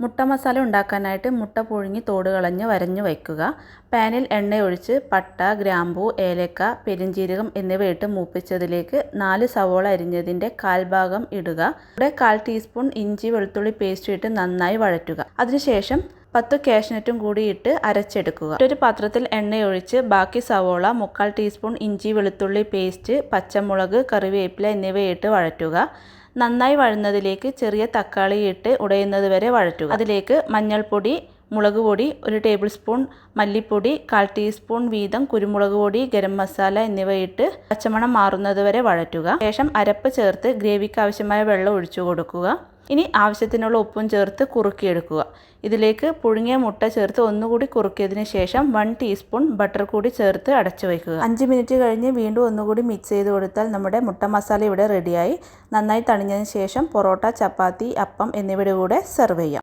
മുട്ട മസാല ഉണ്ടാക്കാനായിട്ട് മുട്ട പുഴുങ്ങി തോട് കളഞ്ഞ് വരഞ്ഞു വയ്ക്കുക. പാനിൽ എണ്ണയൊഴിച്ച് പട്ട ഗ്രാമ്പൂ ഏലക്ക പെരിഞ്ജീരകം എന്നിവ ഇട്ട് മൂപ്പിച്ചതിലേക്ക് നാല് സവോള അരിഞ്ഞതിന്റെ കാൽഭാഗം ഇടുക. ഇവിടെ കാൽ ടീസ്പൂൺ ഇഞ്ചി വെളുത്തുള്ളി പേസ്റ്റ് ഇട്ട് നന്നായി വഴറ്റുക. അതിനുശേഷം പത്ത് കാഷ്നറ്റും കൂടി ഇട്ട് അരച്ചെടുക്കുക. ഒരു പാത്രത്തിൽ എണ്ണയൊഴിച്ച് ബാക്കി സവോള മുക്കാൽ ടീസ്പൂൺ ഇഞ്ചി വെളുത്തുള്ളി പേസ്റ്റ് പച്ചമുളക് കറിവേപ്പില എന്നിവയിട്ട് വഴറ്റുക. നന്നായി വഴുന്നതിലേക്ക് ചെറിയ തക്കാളി ഇട്ട് ഉടയുന്നത് വരെ വഴറ്റുക. അതിലേക്ക് മഞ്ഞൾപ്പൊടി മുളക് പൊടി ഒരു ടേബിൾ സ്പൂൺ മല്ലിപ്പൊടി കാൽ ടീസ്പൂൺ വീതം കുരുമുളക് പൊടി ഗരം മസാല എന്നിവ ഇട്ട് പച്ചമണം മാറുന്നത് വരെ വഴറ്റുക. ശേഷം അരപ്പ് ചേർത്ത് ഗ്രേവിക്ക് ആവശ്യമായ വെള്ളം ഒഴിച്ചു കൊടുക്കുക. ഇനി ആവശ്യത്തിനുള്ള ഉപ്പും ചേർത്ത് കുറുക്കിയെടുക്കുക. ഇതിലേക്ക് പുഴുങ്ങിയ മുട്ട ചേർത്ത് ഒന്നുകൂടി കുറുക്കിയതിന് ശേഷം വൺ ടീസ്പൂൺ ബട്ടർ കൂടി ചേർത്ത് അടച്ചു വയ്ക്കുക. അഞ്ച് മിനിറ്റ് കഴിഞ്ഞ് വീണ്ടും ഒന്നുകൂടി മിക്സ് ചെയ്ത് കൊടുത്താൽ നമ്മുടെ മുട്ട മസാല ഇവിടെ റെഡിയായി നന്നായി തണിഞ്ഞതിന് ശേഷം പൊറോട്ട ചപ്പാത്തി അപ്പം എന്നിവയുടെ കൂടെ സെർവ് ചെയ്യാം.